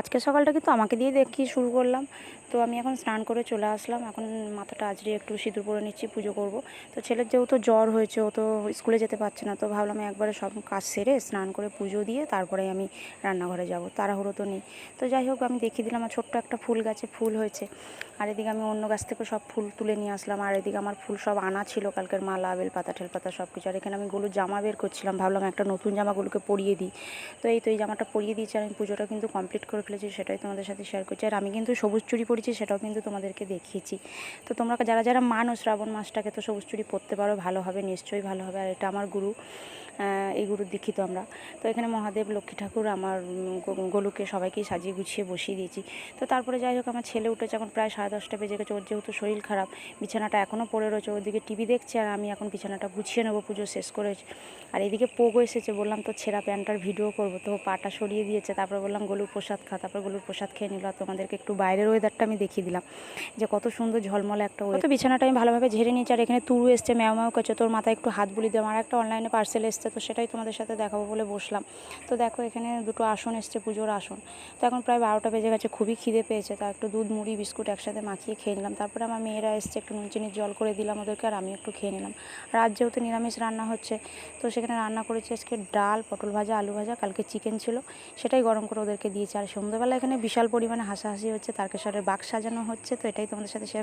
আজকে সকালটা কিন্তু আমাকে দিয়ে দেখি শুরু করলাম। তো আমি এখন স্নান করে চলে আসলাম। এখন মাথাটা আজরিয়ে একটু সিঁদুর পরে নিচ্ছি, পুজো করব। তো ছেলের যেহেতু জ্বর হয়েছে, ও তো স্কুলে যেতে পারছে না, তো ভাবলাম একবারে সব কাজ সেরে স্নান করে পুজো দিয়ে তারপরে আমি রান্নাঘরে যাব। তাড়াহুড়ো তো নেই। তো যাই হোক, আমি দেখিয়ে দিলাম, আমার ছোট্ট একটা ফুল গাছে ফুল হয়েছে। আর এদিকে আমি অন্য গাছ থেকে সব ফুল তুলে নিয়ে আসলাম। আর এদিকে আমার ফুল সব আনা ছিল, কালকের মালা বেল পাতা ঠেল পাতা সব কিছু। আর এখানে আমি গলুর জামা বের করছিলাম, ভাবলাম একটা নতুন জামাগুলোকে পরিয়ে দিই। তো এই তো এই জামাটা পরিয়ে দিয়েছি, আর আমি পুজোটা কিন্তু কমপ্লিট করে ফেলেছি, সেটাই তোমাদের সাথে শেয়ার করছি। আর আমি কিন্তু সবুজ চুড়ি পরেছি সেটাও কিন্তু তোমাদেরকে দেখিয়েছি। তো তোমরা যারা যারা মানো শ্রাবণ মাসটাকে, তো সবুজ চুড়ি পরতে পারো, ভালো হবে, নিশ্চয়ই ভালো হবে। আর এটা আমার গুরু এই গুরুর দীক্ষিত আমরা। তো এখানে মহাদেব, লক্ষ্মী ঠাকুর, আমার গোলুকে সবাইকেই সাজিয়ে গুছিয়ে বসিয়ে দিয়েছি। তো তারপরে যাই হোক, আমার ছেলে উঠেছে এখন প্রায় সাড়ে দশটা বেজে গেছে। ওর যেহেতু শরীর খারাপ, বিছানাটা এখনও পড়ে রয়েছে। ওদিকে টিভি দেখছে আর আমি এখন বিছানাটা গুছিয়ে নেব, পুজো শেষ করে। আর এদিকে পোগো এসেছে, বললাম তো ছেঁড়া প্যান্টার ভিডিও করব। তো পাটা সরিয়ে দিয়েছে, তারপর বললাম, গলুর প্রসাদ খা। তারপর গলুর প্রসাদ খেয়ে নিল। আর তোমাদেরকে একটু বাইরের ওয়েদারটা আমি দেখিয়ে দিলাম যে কত সুন্দর ঝলমলে একটা ওয়েদার তো বিছানাটা আমি ভালোভাবে ঝেড়ে নিয়েছি আর এখানে তুরু এসছে ম্যাও ম্যাও করছে তোর মাথায় একটু হাত বুলি দিয়ে আমার একটা অনলাইনে পার্সেল এসছে তো সেটাই তোমাদের সাথে দেখাবো বলে বসলাম। তো দেখো এখানে দুটো আসন এসছে পুজোর আসন। তো এখন প্রায় বারোটা বেজে গেছে খুবই খিদে পেয়েছে তা একটু দুধ মুড়ি বিস্কুট একসাথে মাখিয়ে খেয়ে নিলাম। তারপরে আমার মেয়েরা এসছে একটু নুন চিনির জল করে দিলাম ওদেরকে আর আমি একটু খেয়ে নিলাম। রাত যেহেতু নিরামিষ রান্না হচ্ছে তো সেখানে রান্না করেছি আজকে ডাল পটল ভাজা আলু ভাজা কালকে চিকেন ছিল সেটাই গরম করে ওদেরকে দিয়েছি। আর সন্ধ্যেবেলা এখানে বিশাল পরিমাণে হাসাহাসি হচ্ছে তারকেশ্বরের বাক্স সাজানো হচ্ছে তো এটাই তোমাদের সাথে শেয়ার